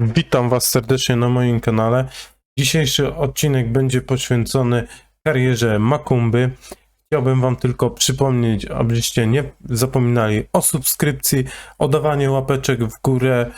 Witam Was serdecznie na moim kanale. Dzisiejszy odcinek będzie poświęcony karierze Makumby. Chciałbym Wam tylko przypomnieć, abyście nie zapominali o subskrypcji, o dawaniu łapeczek w górę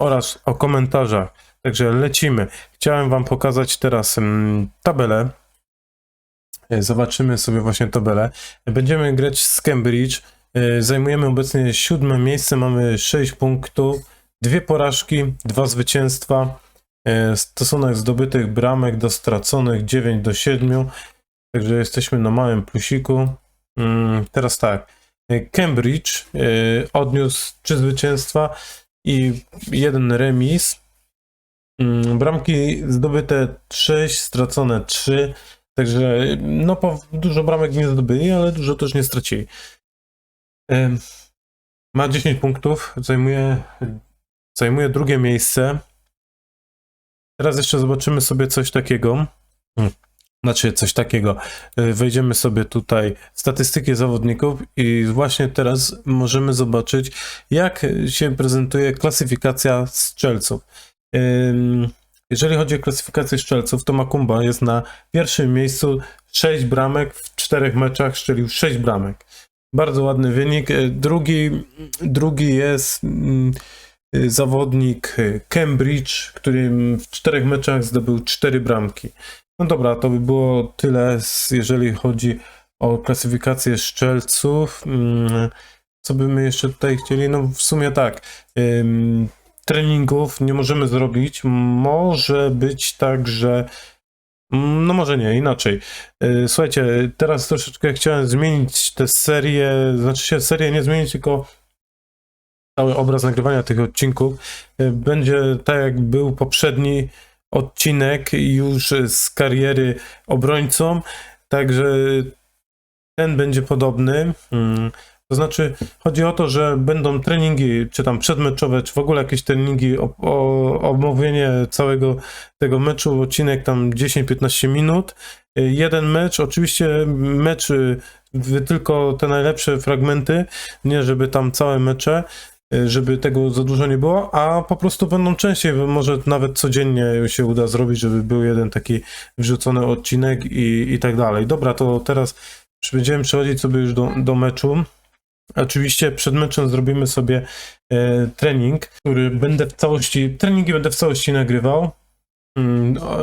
oraz o komentarzach. Także lecimy. Chciałem Wam pokazać teraz mm, tabelę. E, Zobaczymy sobie właśnie tabelę. Będziemy grać z Cambridge. E, Zajmujemy obecnie siódme miejsce, mamy 6 punktów, dwie porażki, dwa zwycięstwa. E, Stosunek zdobytych bramek do straconych 9 do 7. Także jesteśmy na małym plusiku. Mm, Teraz tak. E, Cambridge e, odniósł trzy zwycięstwa i jeden remis. Mm, Bramki zdobyte 6, stracone 3. Także no dużo bramek nie zdobyli, ale dużo też nie stracili. Ma 10 punktów, zajmuje, zajmuje drugie miejsce. Teraz jeszcze zobaczymy sobie coś takiego. Hmm. Znaczy coś takiego. E, Wejdziemy sobie tutaj w statystyki zawodników i właśnie teraz możemy zobaczyć, jak się prezentuje klasyfikacja strzelców. Jeżeli chodzi o klasyfikację strzelców, to Makumba jest na pierwszym miejscu 6 bramek w 4 meczach, strzelił 6 bramek. Bardzo ładny wynik. E, Drugi, drugi jest mm, y, zawodnik y, Cambridge, który w 4 meczach zdobył 4 bramki. No dobra, to by było tyle, jeżeli chodzi o klasyfikację strzelców. Mm, Co by my jeszcze tutaj chcieli? No w sumie tak. Treningów nie możemy zrobić. Może być tak, że Mm, No może nie, inaczej. Y, Słuchajcie, teraz troszeczkę chciałem zmienić tę serię, znaczy się serię nie zmienić, tylko cały obraz nagrywania tych odcinków. Y, Będzie tak jak był poprzedni odcinek już z kariery obrońcą, także ten będzie podobny. Mm, To znaczy, chodzi o to, że będą treningi, czy tam przedmeczowe, czy w ogóle jakieś treningi, omówienie całego tego meczu, odcinek tam 10-15 minut. Y, Jeden mecz, oczywiście mecz, tylko te najlepsze fragmenty, nie żeby tam całe mecze, żeby tego za dużo nie było, a po prostu będą częściej, może nawet codziennie się uda zrobić, żeby był jeden taki wrzucony odcinek i, i tak dalej. Dobra, to teraz będziemy przechodzić sobie już do, do meczu. Oczywiście przed meczem zrobimy sobie e, trening, który będę w całości, treningi będę w całości nagrywał. Mm, o,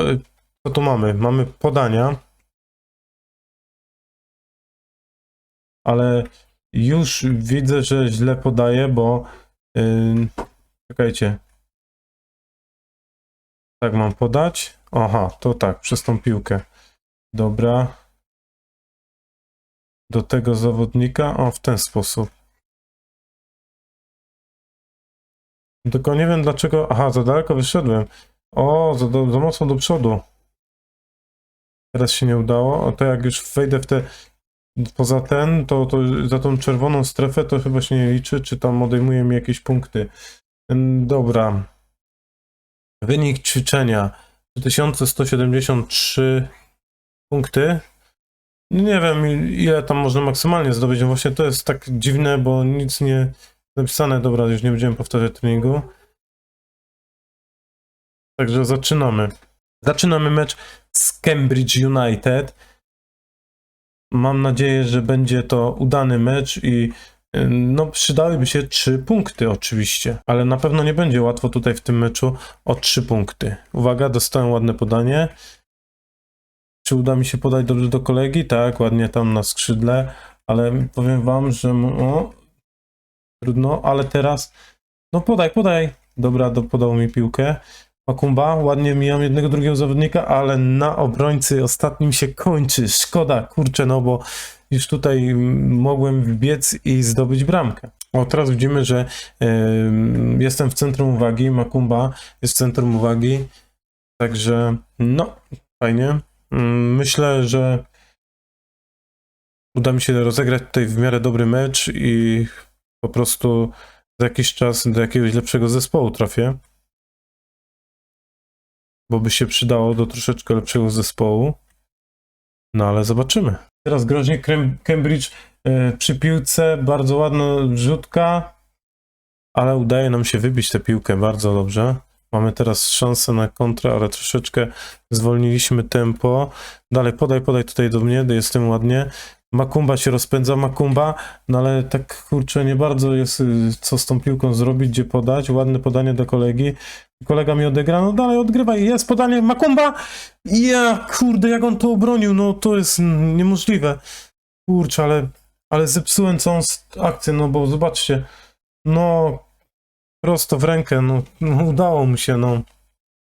Co tu mamy? Mamy podania. Ale już widzę, że źle podaję, bo ym, czekajcie. Tak mam podać? Aha, to tak, przez tą piłkę. Dobra. Do tego zawodnika, o w ten sposób. Tylko nie wiem dlaczego. Aha, za daleko wyszedłem. O, za, za mocno do przodu. Teraz się nie udało. O to jak już wejdę w te. Poza ten, to, to za tą czerwoną strefę to chyba się nie liczy, czy tam odejmuje mi jakieś punkty. Dobra. Wynik ćwiczenia 3173 punkty. Nie wiem, ile tam można maksymalnie zdobyć. No Właśnie to jest tak dziwne, bo nic nie napisane. Dobra, już nie będziemy powtarzać treningu. Także zaczynamy. Zaczynamy mecz z Cambridge United. Mam nadzieję, że będzie to udany mecz i y, no, przydałyby się trzy punkty oczywiście, ale na pewno nie będzie łatwo tutaj w tym meczu o trzy punkty. Uwaga, dostałem ładne podanie. Czy uda mi się podać dobrze do kolegi? Tak, ładnie tam na skrzydle, ale powiem wam, że m- o, trudno, ale teraz no podaj, podaj. Dobra, do, podał mi piłkę. Makumba, ładnie mijam jednego, drugiego zawodnika, ale na obrońcy ostatnim się kończy. Szkoda, kurczę, no bo już tutaj mogłem wbiec i zdobyć bramkę. O, teraz widzimy, że em, jestem w centrum uwagi, Makumba jest w centrum uwagi, także no, fajnie. Mm, Myślę, że uda mi się rozegrać tutaj w miarę dobry mecz i po prostu za jakiś czas do jakiegoś lepszego zespołu trafię. Bo by się przydało do troszeczkę lepszego zespołu. No ale zobaczymy. Teraz groźnie Cambridge e, przy piłce, bardzo ładna wrzutka, ale udaje nam się wybić tę piłkę bardzo dobrze. Mamy teraz szansę na kontrę, ale troszeczkę zwolniliśmy tempo. Dalej, podaj, podaj tutaj do mnie, jestem ładnie. Makumba się rozpędza, Makumba, no ale tak kurczę, nie bardzo jest y, co z tą piłką zrobić, gdzie podać. Ładne podanie do kolegi. Kolega mi odegra, no dalej odgrywaj, jest podanie, Makumba! Ja, kurde, jak on to obronił, no to jest niemożliwe. Kurczę, ale, ale zepsułem całą akcję, no bo zobaczcie, no prosto w rękę, no, no udało mu się, no.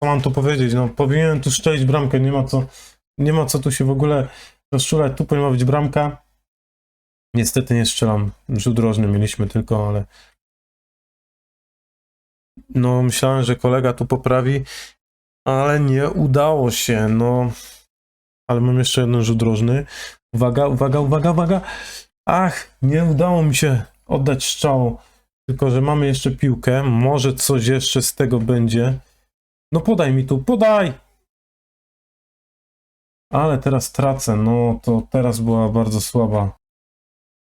Co mam tu powiedzieć, no powinienem tu szczelić bramkę, nie ma co, nie ma co tu się w ogóle rozczulać, tu powinna być bramka. Niestety nie strzelam, rzut rożny mieliśmy tylko, ale no myślałem, że kolega tu poprawi, ale nie udało się, no. Ale mam jeszcze jeden rzut rożny. Uwaga, uwaga, uwaga, uwaga. Ach, nie udało mi się oddać strzału. Tylko, że mamy jeszcze piłkę. Może coś jeszcze z tego będzie. No podaj mi tu, podaj! Ale teraz tracę. No to teraz była bardzo słaba.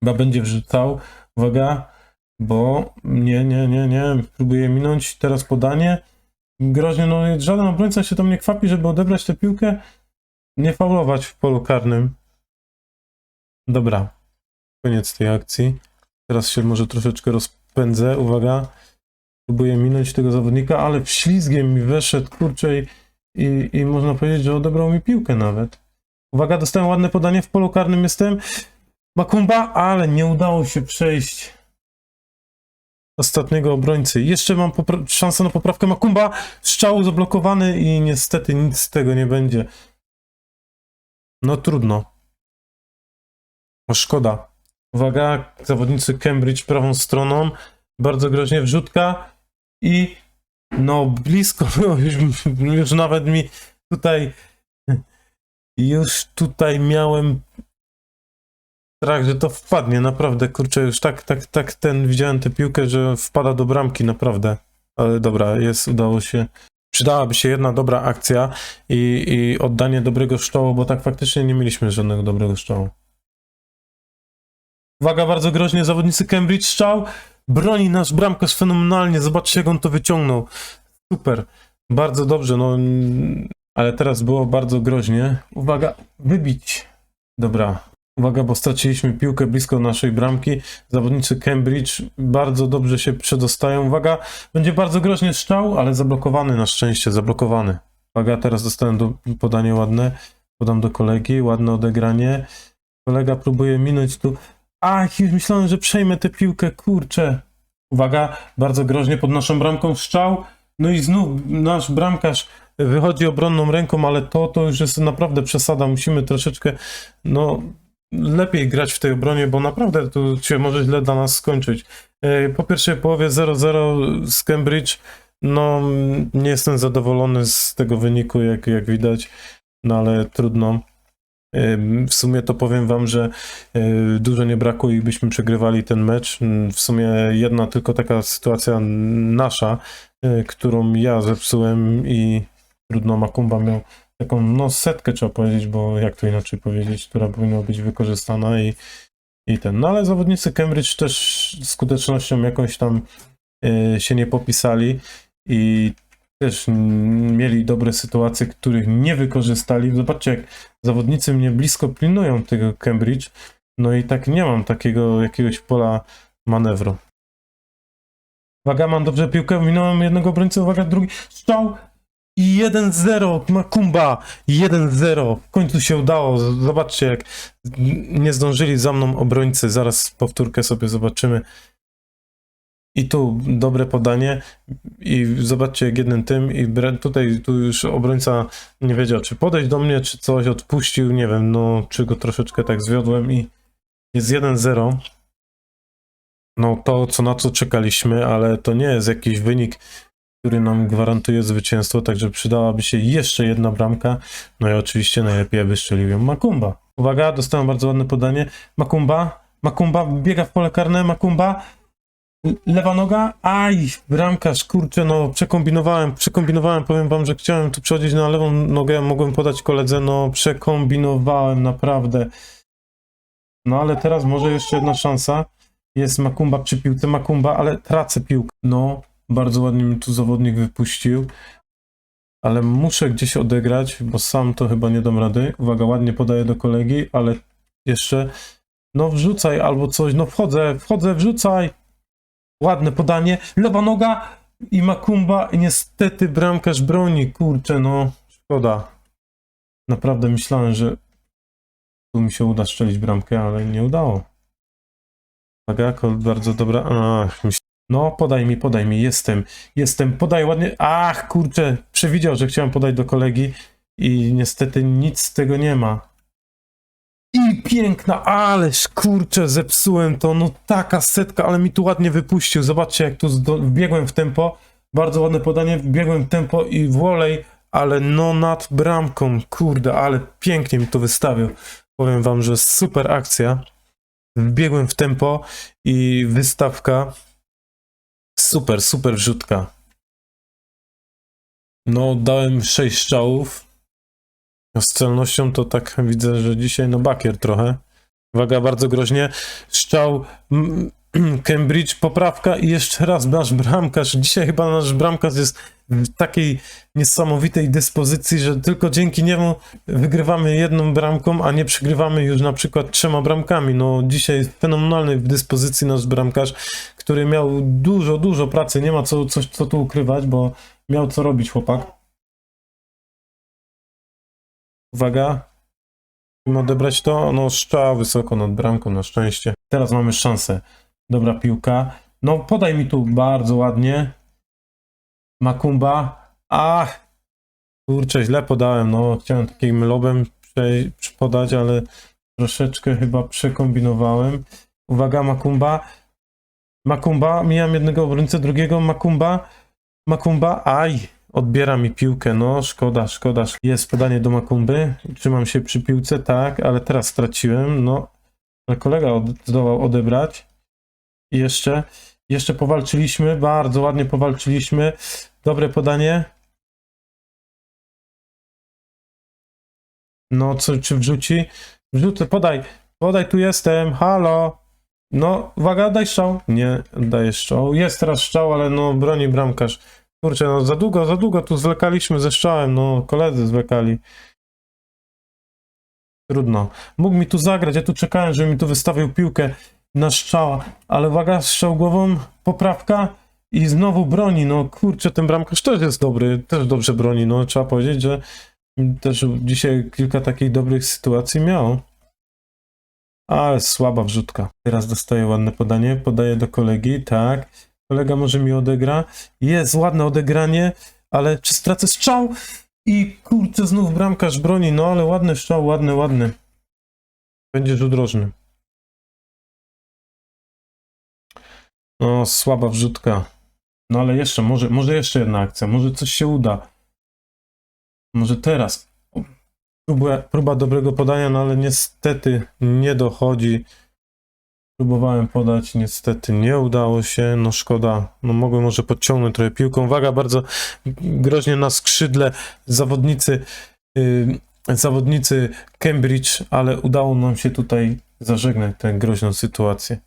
Chyba będzie wrzucał. Uwaga, bo nie, nie, nie, nie. Próbuję minąć. Teraz podanie. Groźnie, no żaden obrońca się tam nie kwapi, żeby odebrać tę piłkę. Nie faulować w polu karnym. Dobra. Koniec tej akcji. Teraz się może troszeczkę rozpędzę. Uwaga. Próbuję minąć tego zawodnika, ale wślizgiem mi weszedł, kurczę, i, i, można powiedzieć, że odebrał mi piłkę nawet. Uwaga, dostałem ładne podanie, w polu karnym jestem. Makumba, ale nie udało się przejść ostatniego obrońcy. Jeszcze mam szansę na poprawkę Makumba. Strzał zablokowany i niestety nic z tego nie będzie. No trudno. O, szkoda. Uwaga, zawodnicy Cambridge prawą stroną. Bardzo groźnie wrzutka i no blisko było, już, już nawet mi tutaj już tutaj miałem strach, że to wpadnie, naprawdę, kurczę, już tak, tak, tak ten widziałem tę piłkę, że wpada do bramki, naprawdę. Ale dobra, jest, udało się. Przydałaby się jedna dobra akcja i, i oddanie dobrego szczołu, bo tak faktycznie nie mieliśmy żadnego dobrego szczołu. Uwaga, bardzo groźnie zawodnicy Cambridge strzał. Broni nasz bramkarz fenomenalnie. Zobaczcie, jak on to wyciągnął. Super. Bardzo dobrze, no. Ale teraz było bardzo groźnie. Uwaga, wybić. Dobra. Uwaga, bo straciliśmy piłkę blisko naszej bramki. Zawodnicy Cambridge bardzo dobrze się przedostają. Uwaga, będzie bardzo groźnie strzał, ale zablokowany na szczęście, zablokowany. Uwaga, teraz dostałem do, podanie ładne. Podam do kolegi, ładne odegranie. Kolega próbuje minąć tu. Ach, już myślałem, że przejmę tę piłkę, kurczę. Uwaga, bardzo groźnie pod naszą bramką strzał. No i znów nasz bramkarz wychodzi obronną ręką, ale to, to już jest naprawdę przesada. Musimy troszeczkę, no, lepiej grać w tej obronie, bo naprawdę tu się może źle dla nas skończyć. E, Po pierwszej połowie 0-0 z Cambridge, no, nie jestem zadowolony z tego wyniku, jak, jak widać, no ale trudno. W sumie to powiem wam, że y, dużo nie brakło i byśmy przegrywali ten mecz. W sumie jedna tylko taka sytuacja nasza, y, którą ja zepsułem i trudno Makumba miał taką no setkę trzeba powiedzieć, bo jak to inaczej powiedzieć, która powinna być wykorzystana i, i ten. No ale zawodnicy Cambridge też skutecznością jakąś tam y, się nie popisali i też mieli dobre sytuacje, których nie wykorzystali. Zobaczcie, jak zawodnicy mnie blisko pilnują tego Cambridge, no i tak nie mam takiego jakiegoś pola manewru. Uwaga, mam dobrze piłkę, minąłem jednego obrońcę, uwaga, drugi strzał i 1-0, Makumba, 1-0, w końcu się udało, zobaczcie jak nie zdążyli za mną obrońcy, zaraz powtórkę sobie zobaczymy. I tu dobre podanie i zobaczcie jak jednym tym i tutaj tu już obrońca nie wiedział czy podejść do mnie, czy coś odpuścił, nie wiem, no czy go troszeczkę tak zwiodłem i jest 1-0. No to co na co czekaliśmy, ale to nie jest jakiś wynik, który nam gwarantuje zwycięstwo, także przydałaby się jeszcze jedna bramka. No i oczywiście najlepiej aby strzelił ją Makumba. Uwaga, dostałem bardzo ładne podanie. Makumba, Makumba biega w pole karne, Makumba Lewa noga, aj, bramkarz, kurczę, no przekombinowałem, przekombinowałem, powiem wam, że chciałem tu przechodzić na lewą nogę, mogłem podać koledze, no przekombinowałem, naprawdę. No ale teraz może jeszcze jedna szansa, jest Makumba przy piłce, Makumba, ale tracę piłkę. No, Bardzo ładnie mi tu zawodnik wypuścił. Ale muszę gdzieś odegrać, bo sam to chyba nie dam rady. Uwaga, ładnie podaję do kolegi, ale jeszcze. No wrzucaj albo coś. No wchodzę, wchodzę, wrzucaj. Ładne podanie. Lewa noga i Makumba. Niestety bramkarz broni. Kurczę, no szkoda. Naprawdę myślałem, że tu mi się uda strzelić bramkę, ale nie udało. Uwaga, kol- bardzo dobra. Ach. No, podaj mi, podaj mi, jestem, jestem, podaj ładnie. Ach, kurczę, przewidział, że chciałem podać do kolegi i niestety nic z tego nie ma. Piękna, ależ kurczę, zepsułem to, no taka setka, ale mi tu ładnie wypuścił. Zobaczcie, jak tu wbiegłem w tempo, bardzo ładne podanie, wbiegłem w tempo i wolej, ale no nad bramką, kurde, ale pięknie mi to wystawił. Powiem wam, że super akcja. Wbiegłem w tempo i wystawka. Super, super wrzutka. No, dałem 6 strzałów. Z celnością to tak widzę, że dzisiaj no bakier trochę. Uwaga, bardzo groźnie. Strzał mm, Cambridge, poprawka i jeszcze raz nasz bramkarz. Dzisiaj chyba nasz bramkarz jest w takiej niesamowitej dyspozycji, że tylko dzięki niemu wygrywamy jedną bramką, a nie przegrywamy już na przykład trzema bramkami. No dzisiaj fenomenalny w dyspozycji nasz bramkarz, który miał dużo, dużo pracy. Nie ma co, coś, co tu ukrywać, bo miał co robić chłopak. Uwaga. Musimy odebrać to. No, strzał wysoko nad bramką, na szczęście. Teraz mamy szansę. Dobra piłka. No, podaj mi tu bardzo ładnie. Makumba. Ach! Kurczę, źle podałem. No, chciałem takim lobem podać, ale troszeczkę chyba przekombinowałem. Uwaga, Makumba. Makumba. Mijam jednego obrońcę, drugiego. Makumba. Makumba. Aj! Odbiera mi piłkę, no szkoda, szkoda. Jest podanie do Makumby, trzymam się przy piłce, tak, ale teraz straciłem, no. Ale kolega od, zdołał odebrać. I jeszcze, jeszcze powalczyliśmy, bardzo ładnie powalczyliśmy. Dobre podanie. No, co, czy wrzuci? Wrzucę, podaj, podaj, tu jestem, halo. No, uwaga, daj strzał. Nie, dajesz strzał. Jest teraz strzał, ale no, broni bramkarz. Kurczę, no za długo, za długo tu zwlekaliśmy ze strzałem, no koledzy zwlekali. Trudno. Mógł mi tu zagrać, ja tu czekałem, żeby mi tu wystawił piłkę na strzała, ale uwaga, strzał głową, poprawka i znowu broni, no kurczę, ten bramkarz też jest dobry, też dobrze broni, no trzeba powiedzieć, że też dzisiaj kilka takich dobrych sytuacji miał. Ale słaba wrzutka. Teraz dostaję ładne podanie, podaję do kolegi, tak. Kolega może mi odegra. Jest ładne odegranie, ale czy stracę strzał? I kurczę, znów bramkarz broni. No ale ładny strzał, ładny, ładny. Będzie rzut rożny. No, słaba wrzutka. No ale jeszcze, może, może jeszcze jedna akcja, może coś się uda. Może teraz. Próba, próba dobrego podania, no ale niestety nie dochodzi. Próbowałem podać, niestety nie udało się, no szkoda, no mogłem może podciągnąć trochę piłką. Uwaga, bardzo groźnie na skrzydle zawodnicy, yy, zawodnicy Cambridge, ale udało nam się tutaj zażegnać tę groźną sytuację.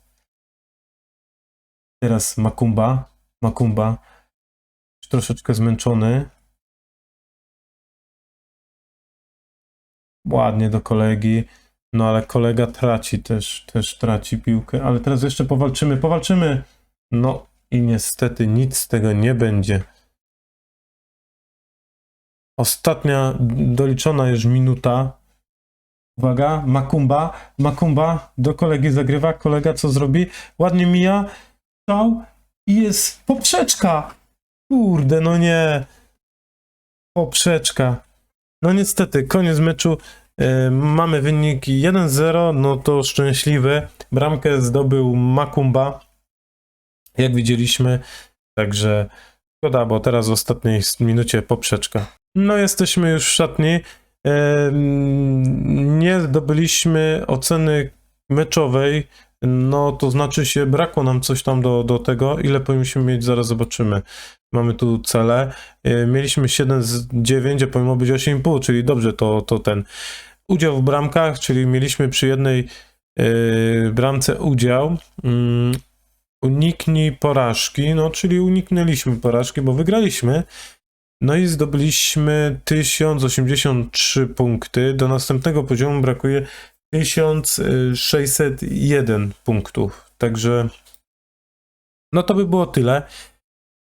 Teraz Makumba, Makumba, troszeczkę zmęczony. Ładnie do kolegi. No ale kolega traci też, też traci piłkę, ale teraz jeszcze powalczymy, powalczymy. No i niestety nic z tego nie będzie. Ostatnia doliczona już minuta. Uwaga, Makumba, Makumba do kolegi zagrywa, kolega co zrobi? Ładnie mija, strzał i jest poprzeczka. Kurde, no nie. Poprzeczka. No niestety, koniec meczu. E, Mamy wynik 1-0, no to szczęśliwy. Bramkę zdobył Makumba, jak widzieliśmy. Także szkoda, bo teraz w ostatniej minucie poprzeczka. No jesteśmy już w szatni. E, Nie zdobyliśmy oceny meczowej. No to znaczy się, brakło nam coś tam do, do tego. Ile powinniśmy mieć, zaraz zobaczymy. Mamy tu cele. E, Mieliśmy 7 z 9, a powinno być 8,5, czyli dobrze to, to ten udział w bramkach, czyli mieliśmy przy jednej yy, bramce udział. Mm, uniknij porażki, no czyli uniknęliśmy porażki, bo wygraliśmy. No i zdobyliśmy 1083 punkty. Do następnego poziomu brakuje 1601 punktów. Także no to by było tyle.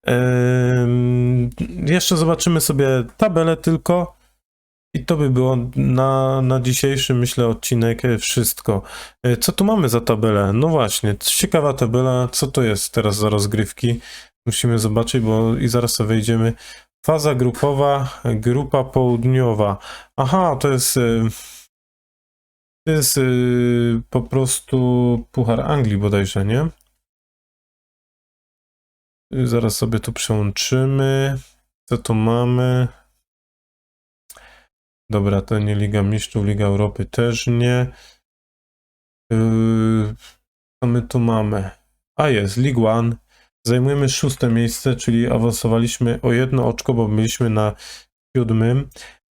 Em, jeszcze zobaczymy sobie tabelę tylko. I to by było na, na dzisiejszy, myślę, odcinek e, wszystko. E, Co tu mamy za tabelę? No właśnie, ciekawa tabela. Co to jest teraz za rozgrywki? Musimy zobaczyć, bo i zaraz sobie wejdziemy. Faza grupowa, grupa południowa. Aha, to jest. e, To jest po prostu Puchar Anglii bodajże, nie? Zaraz sobie tu przełączymy. Co tu mamy? Dobra, to nie Liga Mistrzów, Liga Europy też nie. Yy, co my tu mamy? A jest, League One. Zajmujemy szóste miejsce, czyli awansowaliśmy o jedno oczko, bo byliśmy na siódmym.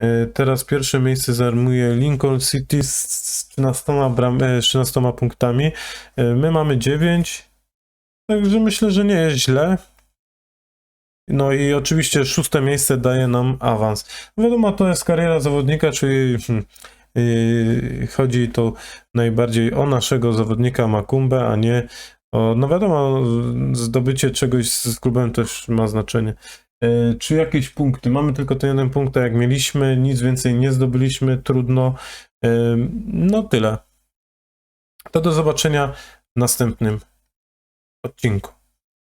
Yy, Teraz pierwsze miejsce zajmuje Lincoln City z z 13, bram, e, 13 punktami. Yy, My mamy 9, także myślę, że nie jest źle. No i oczywiście szóste miejsce daje nam awans. Wiadomo, to jest kariera zawodnika, czyli hmm, yy, chodzi tu najbardziej o naszego zawodnika Makumbę, a nie o, no wiadomo, zdobycie czegoś z klubem też ma znaczenie. Yy, czy jakieś punkty? Mamy tylko ten jeden punkt, tak jak mieliśmy, nic więcej nie zdobyliśmy, trudno. Yy, no tyle. To do zobaczenia w następnym odcinku.